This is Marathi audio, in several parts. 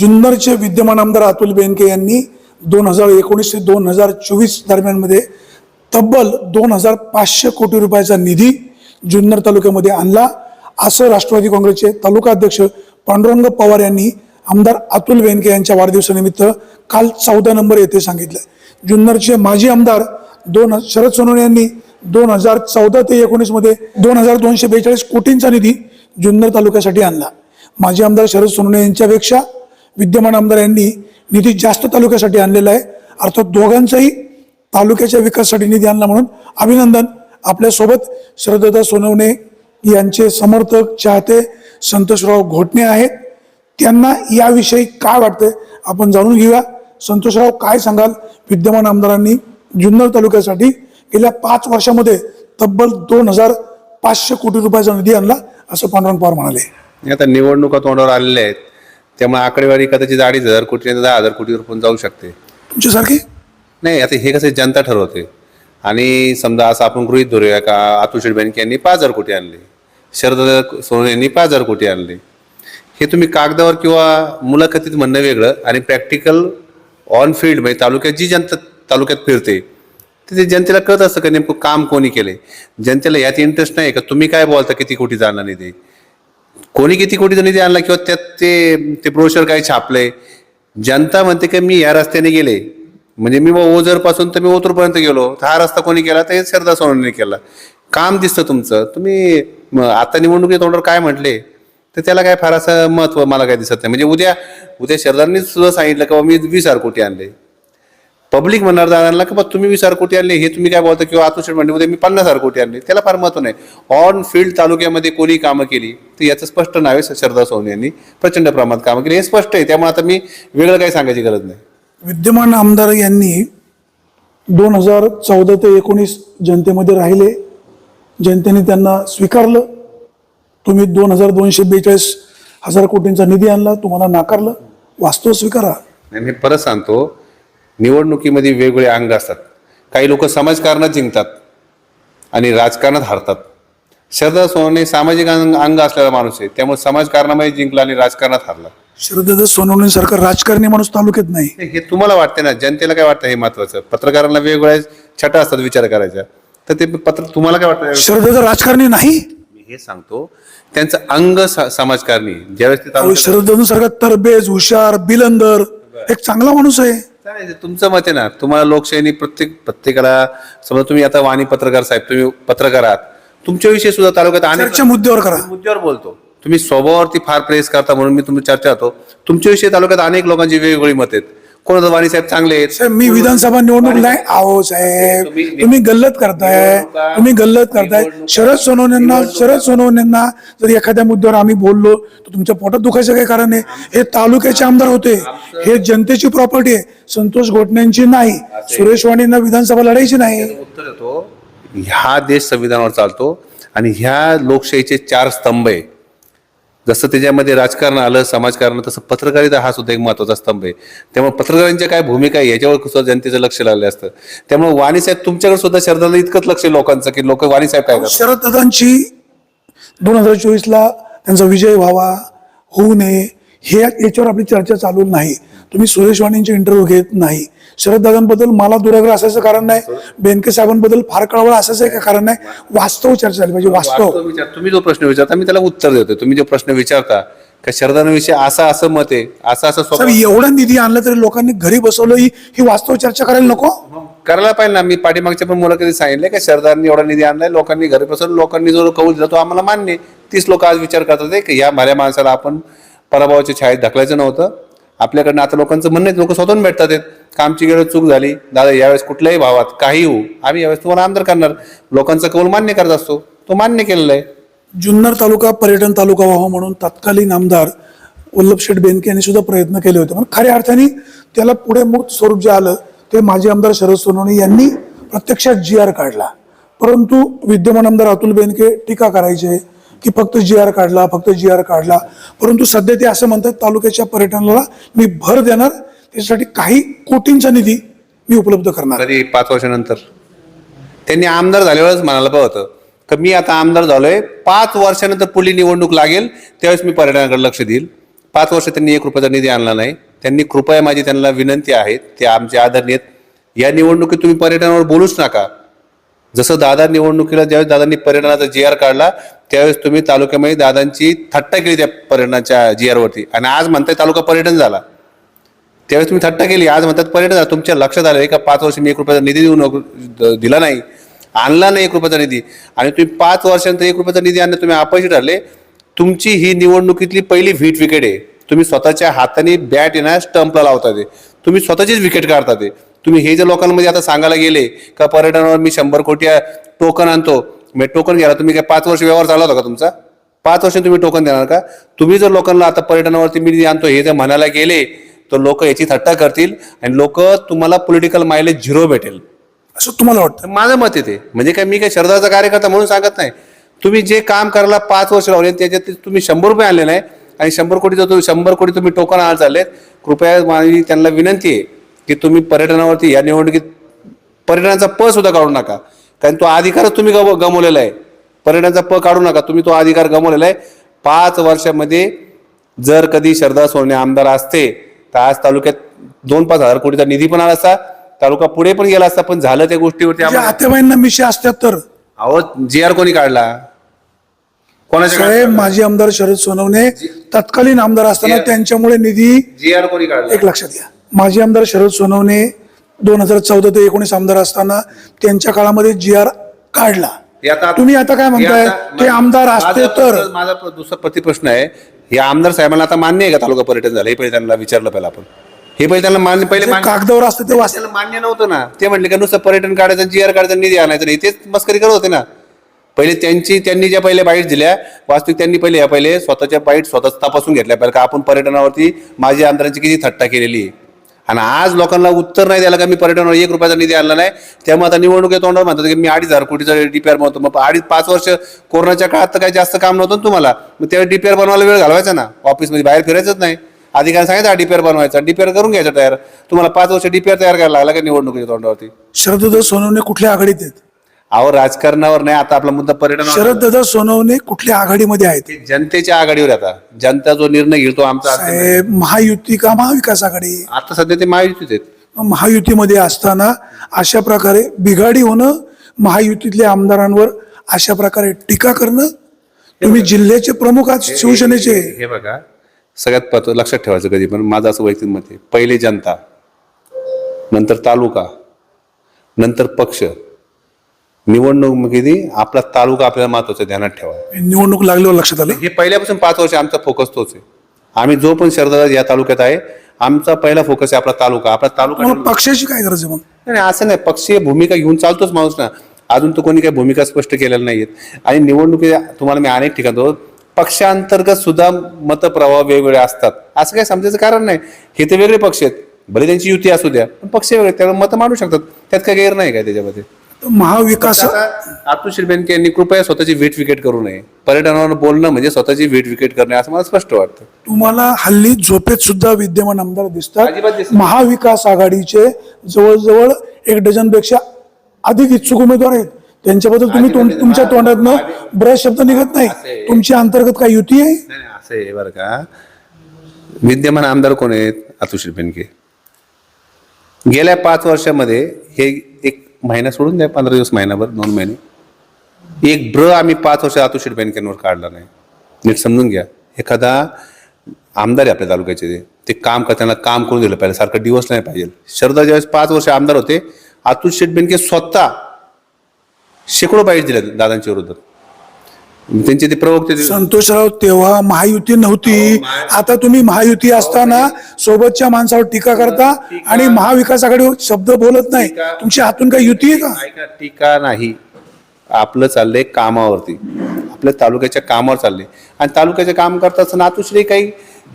जुन्नरचे विद्यमान आमदार अतुल बेनके यांनी दोन हजार एकोणीस ते दोन हजार चोवीस दरम्यानमध्ये तब्बल दोन हजार पाचशे कोटी रुपयाचा निधी जुन्नर तालुक्यामध्ये आणला. असं राष्ट्रवादी काँग्रेसचे तालुका अध्यक्ष पांडुरंग पवार यांनी आमदार अतुल बेनके यांच्या वाढदिवसानिमित्त काल चौदा नंबर येथे सांगितलं. जुन्नरचे माजी आमदार दोन शरद सोनवणे यांनी दोन हजार चौदा ते एकोणीसमध्ये दोन हजार दोनशे बेचाळीस कोटींचा निधी जुन्नर तालुक्यासाठी आणला. माजी आमदार शरद सोनवणे यांच्यापेक्षा विद्यमान आमदार यांनी निधी जास्त तालुक्यासाठी आणलेला आहे. अर्थात दोघांचाही तालुक्याच्या विकासासाठी निधी आणला म्हणून अभिनंदन. आपल्यासोबत श्रद्धा सोनवणे यांचे समर्थक चाहते संतोषराव घोटणे आहेत. त्यांना याविषयी काय वाटतंय आपण जाणून घेऊया. संतोषराव काय सांगाल? विद्यमान आमदारांनी जुन्नर तालुक्यासाठी गेल्या पाच वर्षामध्ये तब्बल दोन हजार पाचशे कोटी रुपयाचा निधी आणला असं पांडुरंग पवार म्हणाले. आता निवडणुका तोंडावर आलेल्या आहेत. त्यामुळे आकडेवारी कदाचित अडीच हजार कोटी दहा हजार कोटीवर पण जाऊ शकते. तुमच्यासारखे? नाही आता हे कसं जनता ठरवते. आणि समजा असं आपण गृहित धरूया का अतुल बँक यांनी पाच हजार कोटी आणले. शरद सोने यांनी पाच हजार कोटी आणले. हे तुम्ही कागदावर किंवा मुलाखतीत म्हणणं वेगळं आणि प्रॅक्टिकल ऑन फील्ड म्हणजे तालुक्यात जी जनता तालुक्यात फिरते तर ते जनतेला कळत असतं का नेमकं काम कोणी केले जनतेला यात इंटरेस्ट नाही का? तुम्ही काय बोलता किती कोटी जाणार नाही ते? कोणी किती कोटीचा निधी आणला किंवा त्यात ते ते ब्रोशर काय छापलंय. जनता म्हणते की मी या रस्त्याने गेले. म्हणजे मी मग ओझरपासून तर मी ओतूरपर्यंत गेलो. तर हा रस्ता कोणी केला? तर हे श्रद्धा सोनवणे केला. काम दिसतं तुमचं. तुम्ही आता निवडणुकीच्या तोंडावर काय म्हटले? तर त्याला काय फार असं महत्त्व मला काय दिसत नाही. म्हणजे उद्या उद्या शरदांनी सुद्धा सांगितलं की मी वीस हजार कोटी आणले. पब्लिक म्हणणार जाणार की बा तुम्ही वीस हजार कोटी आणले हे तुम्ही काय बोलता? किंवा आतुषण उद्या मी पन्नास हजार कोटी आणले. त्याला फार महत्त्व नाही. ऑन फील्ड तालुक्यामध्ये कोणी कामं केली तर याचं स्पष्ट नाव आहे शरदा सोनवणे यांनी. प्रचंड प्रमाणात कामं केली. हे स्पष्ट आहे. त्यामुळे आता मी वेगळं काही सांगायची गरज नाही. विद्यमान आमदार यांनी दोन हजार चौदा ते एकोणीस जनतेमध्ये राहिले. जनतेने त्यांना स्वीकारलं. तुम्ही दोन हजार दोनशे बेचाळीस हजार कोटींचा निधी आणला. तुम्हाला नाकारलं. वास्तव स्वीकारा. आणि मी परत सांगतो. निवडणुकीमध्ये वेगवेगळे अंग असतात. काही लोक समाजकारणात जिंकतात आणि राजकारणात हारतात. शरदा सोनवणे सामाजिक अंग असलेला माणूस आहे. त्यामुळे समाजकारणामध्ये जिंकला आणि राजकारणात हारला. शरददादा सोनवणे सारखा राजकारणी माणूस तालुक्यात नाही. हे तुम्हाला वाटते ना? जनतेला काय वाटतं हे महत्वाचं? पत्रकारांना वेगवेगळ्या छटा असतात विचार करायच्या. तर ते पत्र तुम्हाला काय वाटतं? शरददादा राजकारणी नाही? मी हे सांगतो त्यांचं अंग समाजकारणी ज्यावेळेस शरददादा सारखा तरबेज हुशार बिलंदर एक चांगला माणूस आहे. ते तुमचं मत आहे ना तुम्हाला लोकशाहीने प्रत्येक प्रत्येकाला समजा तुम्ही आता वाणी पत्रकार साहेब तुम्ही पत्रकार आहात तुमच्याविषयी सुद्धा तालुक्यात चर्चा मुद्द्यावर करा. मुद्द्यावर बोलतो. तुम्ही स्वभावावरती फार प्रेस करता म्हणून मी तुम्ही चर्चा होतो तुमच्याविषयी तालुक्यात अनेक लोकांची वेगवेगळी मत आहेत. कोणाचं वाणी साहेब चांगले आहेत. साहेब मी विधानसभा निवडणूक नाही आहो साहेब. तुम्ही गल्लत करताय. तुम्ही गल्लत करताय. शरद सोनवणेंना शरद सोनवणेंना जर एखाद्या मुद्द्यावर आम्ही बोललो तर तुमच्या पोटात दुखायचं काय कारण आहे? हे तालुक्याचे आमदार होते. हे जनतेची प्रॉपर्टी आहे. संतोष घोटण्यांची नाही. सुरेश वाणींना विधानसभा लढायची नाही. उत्तर ह्या देश संविधानावर चालतो आणि ह्या लोकशाहीचे चार स्तंभ आहे. जसं त्याच्यामध्ये राजकारण आलं समाजकारण तसं पत्रकारिता हा सुद्धा एक महत्त्वाचा स्तंभ आहे. त्यामुळे पत्रकारांच्या काय भूमिका आहे याच्यावर सुद्धा जनतेचं लक्ष लागलं असतं. त्यामुळे वाणी साहेब तुमच्याकडे सुद्धा शरदाला इतकंच लक्ष आहे लोकांचं की लोक वाणी साहेब काय शरदांची शरद दादांची दोन हजार चोवीसला त्यांचा विजय व्हावा होऊ नये हे याच्यावर आपली चर्चा चालू नाही. तुम्ही सुरेश वाणींचे इंटरव्ह्यू घेत नाही. शरद दादांबद्दल मला दुराग्रह असायचं कारण नाही. बेनके साहेबांबद्दल फार कळवळ असायचं का कारण नाही. वास्तव चर्चा झाली पाहिजे वास्तव. विचार. तुम्ही जो प्रश्न विचारता मी त्याला उत्तर देतो तुम्ही जो प्रश्न विचारता का शरदांविषयी असं असं मत आहे असं असं एवढा निधी आणला तरी लोकांनी घरी बसवलं ही ही वास्तव चर्चा करायला नको. करायला पाहिजे ना. मी पाठीमागच्या पण मुलाखती सांगितले की सरदारनी एवढा निधी आणलाय लोकांनी घरी बसून लोकांनी जो कौल दिला तो आम्हाला मान्य. तीच लोक आज विचार करतात की या भऱ्या माणसाला आपण पराभवाच्या छायेत ढकलायचं नव्हतं. आपल्याकडनं आता लोकांचं म्हणणं आहे लोक स्वतःहून भेटतात कामची का आमची गेलं चूक झाली? दादा यावेळेस कुठल्याही भावात काही होऊ आम्ही यावेळेस तुम्हाला आमदार करणार. लोकांचा कौल मान्य करत असतो. तो मान्य केलेला आहे. जुन्नर तालुका पर्यटन तालुका व्हावा म्हणून तत्कालीन आमदार वल्लभशेठ बेनके यांनी सुद्धा प्रयत्न केले होते. पण खऱ्या अर्थाने त्याला पुढे मूर्त स्वरूप जे आलं ते माजी आमदार शरद सोनवणे यांनी प्रत्यक्षात जी आर काढला. परंतु विद्यमान आमदार अतुल बेनके टीका करायचे. की फक्त जी आर काढला फक्त जी आर काढला. परंतु सध्या ते असं म्हणतात तालुक्याच्या पर्यटनाला मी भर देणार त्याच्यासाठी काही कोटींचा निधी मी उपलब्ध करणार. कधी पाच वर्षानंतर. त्यांनी आमदार झाल्यावरच म्हणायला पाहिजे होतं. तर मी आता आमदार झालोय पाच वर्षानंतर पुढली निवडणूक लागेल त्यावेळेस मी पर्यटनाकडे लक्ष देईल. पाच वर्ष त्यांनी एक रुपयाचा निधी आणला नाही. त्यांनी कृपया माझी त्यांना विनंती आहे ते आमचे आदरणीय आहेत. या निवडणुकीत तुम्ही पर्यटनावर बोलूच नका. जसं दादा निवडणुकीला ज्यावेळेस दादांनी पर्यटनाचा जी आर काढला त्यावेळेस तुम्ही तालुक्यामध्ये दादांची थट्टा केली त्या पर्यटनाच्या जी आरवरती आणि आज म्हणताय तालुका पर्यटन झाला. त्यावेळेस तुम्ही थट्टा केली आज म्हणतात पर्यटन झाला. तुमच्या लक्षात आलं का पाच वर्ष मी एक रुपयाचा निधी देऊन दिला नाही. आणला नाही एक रुपयाचा निधी. आणि तुम्ही पाच वर्षानंतर एक रुपयाचा निधी आणणं तुम्ही अपयशी ठरले. तुमची ही निवडणुकीतली पहिली व्हीट विकेट आहे. तुम्ही स्वतःच्या हाताने बॅट येणार स्टंपला लावता ते. तुम्ही स्वतःचीच विकेट काढता ते. तुम्ही हे जे लोकांमध्ये आता सांगायला गेले का पर्यटनावर मी शंभर कोटी टोकन आणतो मी टोकन घ्यायला तुम्ही काय पाच वर्ष व्यवहार चालला होता का तुमचा? पाच वर्ष तुम्ही टोकन देणार का? तुम्ही जर लोकांना आता पर्यटनावरती मी आणतो हे जर म्हणायला गेले तर लोक याची थट्टा करतील आणि लोक तुम्हाला पॉलिटिकल मायलेज झिरो भेटेल. असं तुम्हाला वाटतं? माझं मत आहे ते. म्हणजे काय मी काय शरदाचा कार्यकर्ता म्हणून सांगत नाही. तुम्ही जे काम करायला पाच वर्ष लावले त्याच्यात तुम्ही शंभर रुपये आणले नाही आणि शंभर कोटीचं तुम्ही शंभर कोटी तुम्ही टोकन आणायला चाललेत कृपया माझी त्यांना विनंती आहे की तुम्ही पर्यटनावरती या निवडणुकीत पर्यटनाचा प सुद्धा काढू नका. कारण तो अधिकारच तुम्ही गम गमवलेला आहे. पर्यटनाचा प काढू नका. तुम्ही तो अधिकार गमवलेला आहे. पाच वर्षामध्ये जर कधी शरदा सोने आमदार असते तर आज तालुक्यात दोन पाच हजार कोटीचा निधी पण आला असता तालुका पुढे पण गेला असता पण झालं त्या गोष्टीवरती आतेबाईंना मिशी असतात तर. अहो जी आर कोणी काढला? कोणाच्या साहेब माजी आमदार शरद सोनवणे तत्कालीन आमदार असताना त्यांच्यामुळे निधी जी आर कोणी काढला? एक लक्षात घ्या. माजी आमदार शरद सोनवणे दोन हजार चौदा ते एकोणीस आमदार असताना त्यांच्या काळामध्ये जी आर काढला. तुम्ही आता काय म्हणताय? ते आमदार असते तर? प्रश्न- माझा दुसरा प्रतिप्रश्न आहे. हे आमदार साहेबांना आता मान्य आहे का तालुका पर्यटन झालं? हे पहिले त्यांना विचारलं पहिलं आपण. हे पहिले त्यांना मान्य पहिले कागदावर असते ते वाच त्याला मान्य नव्हतं ना. ते म्हटले का नुसतं पर्यटन काढायचं जी आर काढायचं निधी आणायचं नाही. तेच मस्करी करत होते ना. पहिले त्यांची त्यांनी ज्या पहिले बाईट दिल्या वास्तविक त्यांनी पहिले या पहिले स्वतःच्या बाईट स्वतःच तपासून घेतल्या. पाहिजे का आपण पर्यटनावरती माझी आमदारांची किती थट्टा केलेली आहे? आणि आज लोकांना उत्तर नाही द्यायला का मी पर्यटनावर एक रुपयाचा निधी आणला नाही? त्यामुळे आता निवडणुकीत तोंडावर म्हणतात की मी अडीच हजार कोटीचा डीपीआर बनवतो. मग अडीच पाच वर्ष कोरोनाच्या काळात तर काही जास्त काम नव्हतं ना तुम्हाला. मग त्यावेळी डीपीआर बनवायला वेळ घालवायचा ना? ऑफिसमध्ये बाहेर फिरायचंच नाही. अधिकारी सांगायचं डीपीआर बनवायचा. डीपीआर करून घ्यायचा तयार. तुम्हाला पाच वर्ष डीपीआर तयार करायला लागला का निवडणुकीच्या तोंडावरती? शरद सोनवणे कुठल्या आघाडीत आहेत? अहो राजकारणावर नाही आता आपला मुद्दा पर्यटन शरददादा सोनवणे कुठल्या आघाडीमध्ये आहेत? जनतेच्या आघाडीवर आता. जनता जो निर्णय घेईल तो आमचा. साहेब महायुती का महाविकास आघाडी? आता सध्या ते महायुतीत आहेत. महायुतीमध्ये असताना अशा प्रकारे बिघाडी होणं महायुतीतल्या आमदारांवर अशा प्रकारे टीका करणं तुम्ही जिल्ह्याचे प्रमुख आहात शिवसेनेचे. हे बघा सगळ्यात पत लक्षात ठेवायचं कधी पण माझं असं वैयक्तिक मत आहे. पहिले जनता नंतर तालुका नंतर पक्ष. निवडणुकीमध्ये आपला तालुका आपल्याला महत्वाचं ध्यानात ठेवा. निवडणूक लागल्यावर लक्षात आलं? हे पहिल्यापासून पाच वर्ष आमचा फोकस तोच आहे. आम्ही जो पण शरदा या तालुक्यात आहे आमचा पहिला फोकस आहे आपला तालुका. आपला तालुका पक्षाची काय गरज आहे मग? नाही असं नाही. पक्षीय भूमिका घेऊन चालतोच माणूस ना. अजून तर कोणी काही भूमिका स्पष्ट केलेल्या नाहीयेत. आणि निवडणुकी तुम्हाला मी अनेक ठिकाणी पक्षांतर्गत सुद्धा मतप्रवाह वेगवेगळे असतात. असं काही समजायचं कारण नाही. हे ते वेगळे पक्ष आहेत. भले त्यांची युती असू द्या पण पक्ष वेगळे त्यामुळे मतं मांडू शकतात. त्यात काही गैर नाही काय त्याच्यामध्ये? महाविकास आतुशीर बेनके यांनी कृपया स्वतःची वीट विकेट करू नये. पर्यटनावर बोलणं म्हणजे स्वतःची वीट विकेट करणे असं मला स्पष्ट वाटतं. तुम्हाला हल्ली झोपेत सुद्धा विद्यमान आमदार दिसतात. महाविकास आघाडीचे जवळजवळ एक डझनपेक्षा अधिक इच्छुक उमेदवार आहेत. त्यांच्याबद्दल तुम्ही तुमच्या तोंडातनं बरेच शब्द निघत नाही. तुमची अंतर्गत काय युती आहे? असं आहे बरं का. विद्यमान आमदार कोण आहेत? आतुशीर बेनके. गेल्या पाच वर्षामध्ये हे महिना सोडून द्या पंधरा दिवस महिनाभर दोन महिने. एक ब्र आम्ही पाच वर्ष आतुशीर बेनकेंवर काढला नाही. नीट समजून घ्या. एखादा आमदार आहे आपल्या तालुक्याचे ते. ते काम करताना काम करून दिलं पाहिजे. सारखं दिवस नाही पाहिजे. शरदा ज्यावेळेस पाच वर्ष आमदार होते अतुल शेठ बेनके स्वतः शेकडो बाईट दिल्या दादांच्या विरोधात. त्यांचे ते प्रवक्ते ते- संतोषराव तेव्हा महायुती नव्हती. आता तुम्ही महायुती असताना सोबतच्या माणसावर टीका करता आणि महाविकास आघाडीवर शब्द बोलत नाही. तुमच्या हातून काही युती आहे का? ऐका टीका नाही. आपलं चाललंय कामावरती. आपल्या तालुक्याच्या कामावर चालले आणि तालुक्याचे काम करत असताना आतुश्री काही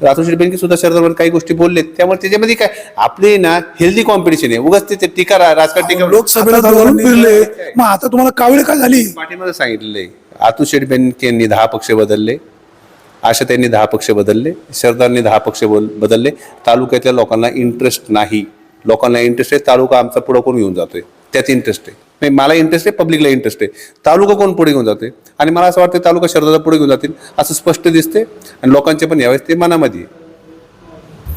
आतुश्री बेनकी सुद्धा शरदावर काही गोष्टी बोललेत. त्यामुळे त्याच्यामध्ये काय आपली ना हेल्दी कॉम्पिटिशन आहे. उगाच ते- ते टीका रा- राजकारण टीका लोकसभेला फिरले मग आता तुम्हाला कावीळ का झाली? पाठीमध्ये सांगितलेलं आहे आतुशेठ बेनकेंनी दहा पक्ष बदलले आशा त्यांनी दहा पक्ष बदलले सरदारनी दहा पक्ष बोल- बदलले. तालुक्यातल्या लोकांना इंटरेस्ट नाही. लोकांना इंटरेस्ट आहे तालुका आमचा पुढं कोण घेऊन जातोय? त्यात इंटरेस्ट आहे. नाही मला इंटरेस्ट आहे पब्लिकला इंटरेस्ट आहे. तालुका कोण पुढे घेऊन जाते आणि मला असं वाटतं तालुका शरदाचा पुढे घेऊन जातील असं स्पष्ट दिसते आणि लोकांचे पण यावेळेस ते मनामध्ये.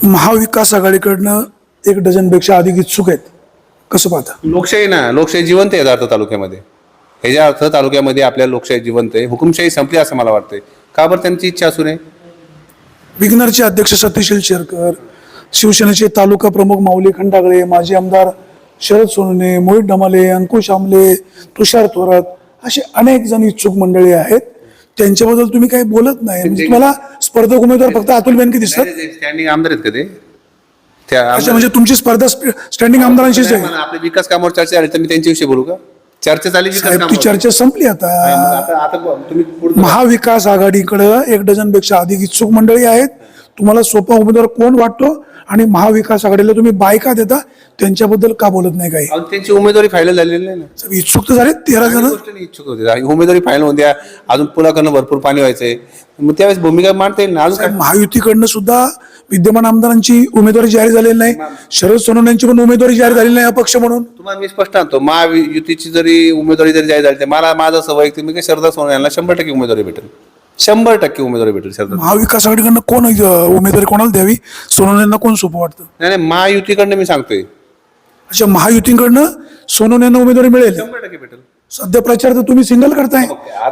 महाविकास आघाडीकडनं एक डझनपेक्षा अधिक इच्छुक आहेत. कसं पाहता? लोकशाही ना लोकशाही जिवंत आहे तालुक्यामध्ये. ह्याच्या अर्थ तालुक्यामध्ये आपल्या लोकशाही जिवंत आहे. हुकुमशाही संपली असं मला वाटतंय. का बरं त्यांची इच्छा असू नये विग्नरचे अध्यक्ष सत्यशील शेरकर शिवसेनेचे तालुका प्रमुख माऊली खंडागळे माजी आमदार शरद सोनवणे मोहित डमाले अंकुश आमले तुषार थोरात असे अनेक जण इच्छुक मंडळी आहेत. त्यांच्याबद्दल तुम्ही काही बोलत नाही. म्हणजे तुम्हाला स्पर्धक उमेदवार फक्त अतुल बेनके दिसतात? स्टँडिंग आमदार आहेत का ते? अच्छा म्हणजे तुमची स्पर्धा स्टँडिंग आमदारांशीच आहे. आपल्या विकास कामावर चर्चा झाली तर मी त्यांच्याविषयी बोलू का? चर्चा झाली साहेब ती. चर्चा संपली आता. तुम्ही पुढचं- महाविकास आघाडीकडं एक डझनपेक्षा अधिक इच्छुक मंडळी आहेत. तुम्हाला सोपा उमेदवार कोण वाटतो? आणि महाविकास आघाडीला तुम्ही बायका देता त्यांच्याबद्दल का बोलत नाही काही? अहो, त्यांची उमेदवारी फायनल झालेली नाही ना. साहेब, इच्छुक तर झाले तेरा जण. गोष्टीने इच्छुक होते. आणि उमेदवारी फायनल होऊन द्या. अजून पुलाकडनं भरपूर पाणी व्हायचंय. मग त्यावेळेस भूमिका मांडता येईल ना? अजून काय? महायुतीकडनं सुद्धा विद्यमान आमदारांची उमेदवारी जाहीर झालेली नाही. शरद सोनवणे यांची पण उमेदवारी जाहीर झालेली नाही अपक्ष म्हणून. तुम्हाला मी स्पष्ट आणतो महायुतीची जरी उमेदवारी जरी जाहीर झाली मला माझं असं वैयक्तिक मी काय शरदा सोनवणे यांना शंभर टक्के उमेदवारी भेटेल. शंभर टक्के उमेदवारी भेटेल शरदा महाविकास आघाडीकडनं कोण उमेदवारी कोणाला द्यावी? सोनवणे यांना कोण सोपं वाटतं? नाही नाही महायुतीकडनं मी सांगतोय. अच्छा महायुतीकडनं सोनवणे यांना उमेदवारी मिळेल. शंभर टक्के भेटेल. सध्या प्रचार तर तुम्ही सिंगल करताय.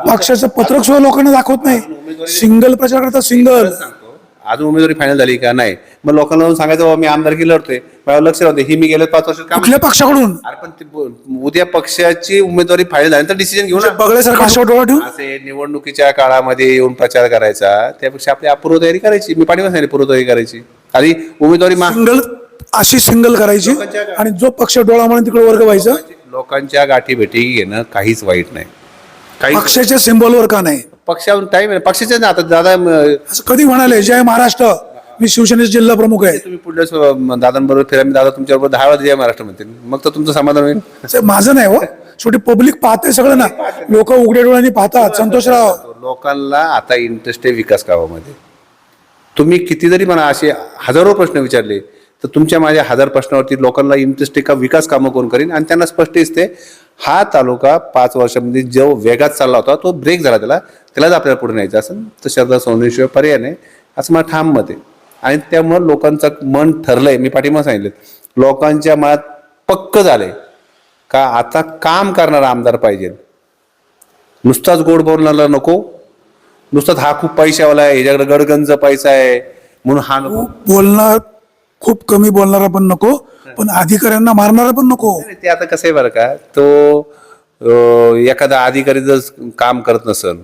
पक्षाचं पत्रक सुद्धा लोकांना दाखवत नाही. सिंगल प्रचार करता सिंगल. सांगतो. अजून उमेदवारी फायनल झाली का? नाही. मग लोकांना जाऊन सांगायचं बाबा मी आमदारकी लढतोय. माझ्या लक्ष राहते ही मी गेल्या पाच वर्षात काम कुठल्या पक्षाकडून? अरे पण ते ब- उद्या पक्षाची उमेदवारी फायनल झाली तर डिसिजन घेऊ ना बघल्यासारखा अशा डोळा ठेवून? असे निवडणुकीच्या काळामध्ये येऊन प्रचार करायचा त्यापेक्षा आपली पूर्व तयारी करायची. मी पाठिंबा सांगितली पूर्व तयारी करायची. आणि उमेदवारी मा सिंगल अशी सिंगल करायची आणि जो पक्ष डोळा म्हणून तिकडे वर्ग व्हायचा? लोकांच्या गाठी भेटी घेणं काहीच वाईट नाही. काही पक्षाच्या सिम्बॉलवर का नाही? पक्षावर टाईम आहे. पक्षाच्या ना आता दादा असं कधी म्हणाले जय महाराष्ट्र. मी शिवसेनेचे जिल्हा प्रमुख आहे. तुम्ही पुढल्या स- दादांबरोबर फिरा. मी दादा तुमच्याबरोबर दहा वेळा जय महाराष्ट्र म्हणते. मग तर तुमचं समाधान होईल. साहेब, माझं नाही हो. शेवटी पब्लिक पाहते सगळं ना. लोक उघड्या डोळ्यांनी पाहतात. संतोषराव लोकांना आता इंटरेस्ट आहे विकास कामामध्ये. तुम्ही किती जरी मला असे हजारो प्रश्न विचारले तर तुमच्या माझ्या हजार प्रश्नावरती लोकांना इंटरेस्ट आहे का? विकास कामं कोण करीन? आणि त्यांना स्पष्ट दिसते हा तालुका पाच वर्षामध्ये जो वेगात चालला होता तो ब्रेक झाला त्याला. त्यालाच आपल्याला पुढे न्यायचा असं तर शरदा सोनेशिवाय पर्याय नाही. असं मला ठाम मत आहे. आणि त्यामुळं लोकांचं मन ठरलंय मी पाठिंबा सांगितलं. लोकांच्या मनात पक्क झालंय का आता काम करणारा आमदार पाहिजे. नुसताच गोड बोलणारा नको. नुसताच हा खूप पैशावाला आहे याच्याकडे गडगंज पैसा आहे म्हणून हा नको. बोलणार खूप कमी बोलणारा पण नको पण अधिकाऱ्यांना मारणारा पण नको. ते आता कसं आहे बरं का तो एखादा अधिकारी जर काम करत नसल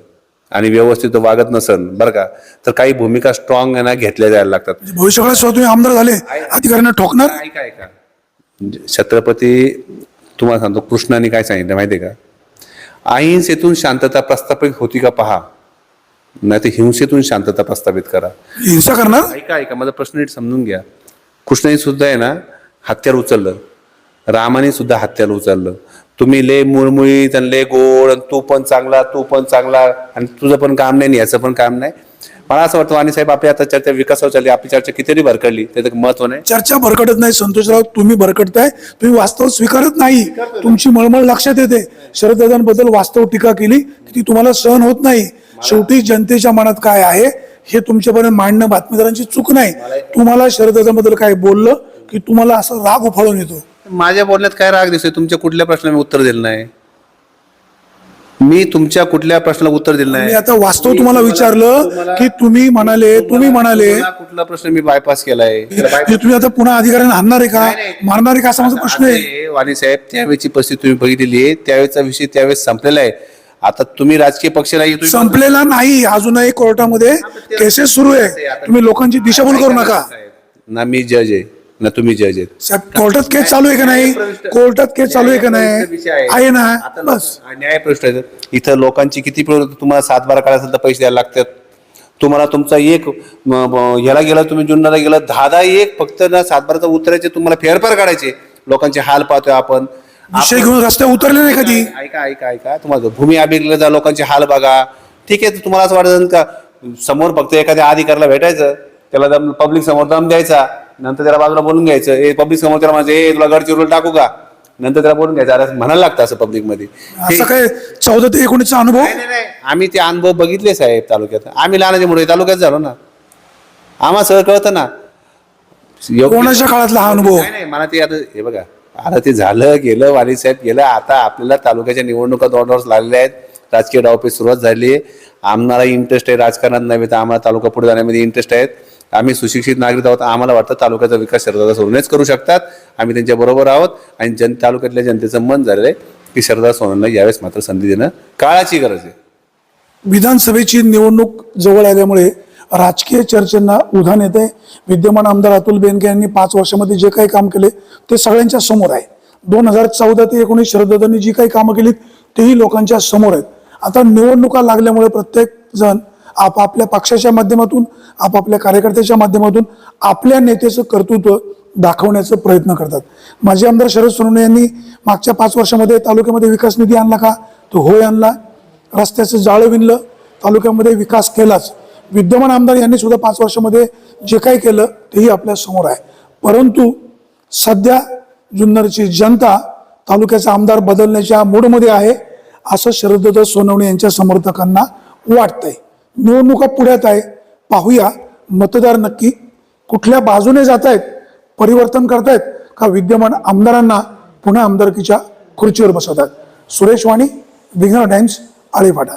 आणि व्यवस्थित वागत नसल बरं का तर काही भूमिका स्ट्रॉंग आहे ना घेतल्या जायला लागतात. भविष्यकाळात सुद्धा तुम्ही आमदार झाले अधिकाऱ्यांना ठोकणार? ऐका ऐका म्हणजे छत्रपती तुम्हाला सांगतो कृष्णाने काय सांगितलं माहितीये का? अहिंसेतून शांतता प्रस्थापित होती का पहा. नाही तर हिंसेतून शांतता प्रस्थापित करा. हिंसा करणार? ऐका ऐका माझा प्रश्न नीट समजून घ्या. कृष्णाने सुद्धा आहे ना हत्यार उचललं. रामाने सुद्धा हत्यार उचललं. तुम्ही ले मुळमुळीत आणि ले गोड आणि तू पण चांगला तू पण चांगला आणि तुझं पण काम नाही याचं पण काम नाही. मला असं वाटतं आणि साहेब आपली आता चर्चा विकासावर चालली आपली चर्चा कितीतरी भरकडली त्याचं महत्त्व नाही. चर्चा भरकटत नाही संतोषराव तुम्ही भरकटताय तुम्ही वास्तव स्वीकारत नाही. तुमची मळमळ लक्षात येते. शरददादांबद्दल वास्तव टीका केली की ती तुम्हाला सहन होत नाही. शेवटी जनतेच्या मनात काय आहे? हे तुमच्यापर्यंत मांडणं बातमीदारांची चूक नाही. तुम्हाला शरददादांबद्दल काय बोललं की तुम्हाला असं राग उफाळून येतो? माझ्या बोलण्यात काय राग दिसतोय? तुमच्या कुठल्या प्रश्नाला मी उत्तर दिलं नाही. मी तुमच्या कुठल्या प्रश्नाला उत्तर दिलं मी नाही आता वास्तव तुम्हाला विचारलं की तुम्ही म्हणाले तुम्ही म्हणाले. कुठला प्रश्न मी बायपास केलाय? तुम्ही आता पुन्हा अधिकाऱ्यांना हाणणार आहे का? मारणार आहे का असा माझा प्रश्न आहे? आहे, वाणी साहेब त्यावेळेची परिस्थिती तुम्ही बघितलेली आहे. त्यावेळेचा विषय त्यावेळेस संपलेला आहे. आता तुम्ही राजकीय पक्ष नाही तुम्ही संपलेला नाही. अजूनही कोर्टामध्ये केसेस सुरू आहे. तुम्ही लोकांची दिशाभूल करू नका. ना मी जज आहे ना तुम्ही जज आहेत. साहेब कोर्टात केस चालू आहे का नाही? कोर्टात केस चालू आहे का नाही? आहे ना. बस. न्याय प्रश्न आहे. इथं लोकांची किती प्रवृत्ती तुम्हाला सात बारा काढायला असेल तर पैसे द्यायला लागतात. तुम्हाला तुमचा एक म- म- ह्याला गेला तुम्ही जुन्नरला गेला दहा दहा एक फक्त ना सातबाराचा उतरायचे तुम्हाला फेरफार काढायचे. लोकांचे हाल पाहतोय आपण. विषय घेऊन रस्त्यावर उतरले नाही कधी. ऐका ऐका ऐका तुम्हाला भूमी अभिलेखला जा लोकांचे हाल बघा. ठीक आहे तुम्हाला असं वाटत का समोर फक्त एखाद्या अधिकाऱ्याला भेटायचं त्याला दम पब्लिक समोर दम द्यायचा नंतर त्याला बाजूला बोलून घ्यायचं ए पब्लिक समोर त्याला म्हणायचं ए तुला गडचिरोल टाकू का? नंतर त्याला बोलून घ्यायचं. अरे म्हणायला लागतं असं पब्लिकमध्ये. हे- असं काय चौदा ते एकोणीसचा अनुभव? नाही, नाही, नाही. आम्ही ते अनुभव बघितले साहेब तालुक्यात. आम्ही लहानाचे मोठे तालुक्यात झालो ना. आम्हाला सगळं कळतं ना. कोणाच्या काळातला हा अनुभव? नाही नाही मला ते आता हे बघा. आता ते झालं गेलं वाणी साहेब गेलं. आता आपल्याला तालुक्याच्या निवडणुका दोन वर्ष लागलेल्या आहेत. राजकीय डावपेच सुरुवात झाली. आहे आम्हाला इंटरेस्ट आहे राजकारणात नव्हे तर आम्हाला तालुका पुढे जाण्यामध्ये इंटरेस्ट आहेत. आम्ही सुशिक्षित नागरिक आहोत. आम्हाला वाटतं तालुक्याचा विकास शरदा सोनवणेच करू शकतात. आम्ही त्यांच्या बरोबर आहोत. आणि जन तालुक्यातल्या जनतेचं मन झालेलं आहे की शरदा सोनवणे यावेळेस मात्र संधी देणं काळाची गरज आहे. विधानसभेची निवडणूक जवळ आल्यामुळे राजकीय चर्चेंना उधाण येते विद्यमान आमदार अतुल बेनके यांनी पाच वर्षामध्ये जे काही काम केले ते सगळ्यांच्या समोर आहे. दोन हजार चौदा ते एकोणीस शरददादांनी जी काही कामं केलीत तेही लोकांच्या समोर आहेत. आता निवडणुका लागल्यामुळे प्रत्येक जण आपापल्या पक्षाच्या माध्यमातून आपापल्या कार्यकर्त्याच्या माध्यमातून आपल्या नेत्याचं कर्तृत्व दाखवण्याचा प्रयत्न करतात. माजी आमदार शरद सोनवणे यांनी मागच्या पाच वर्षामध्ये तालुक्यामध्ये विकास निधी आणला का? तो होय आणला. रस्त्याचं जाळं विणलं. तालुक्यामध्ये विकास केलाच. विद्यमान आमदार यांनी सुद्धा पाच वर्षामध्ये जे काही केलं तेही आपल्यासमोर आहे. परंतु सध्या जुन्नरची जनता तालुक्याचा आमदार बदलण्याच्या मूडमध्ये आहे असं शरदत्त सोनवणे यांच्या समर्थकांना वाटतंय. निवडणुका पुढ्यात आहे. पाहूया मतदार नक्की कुठल्या बाजूने जात आहेत परिवर्तन करतायत का विद्यमान आमदारांना पुन्हा आमदारकीच्या खुर्चीवर बसवतात सुरेश वाणी विघ्न टाइम्स आळेपाटा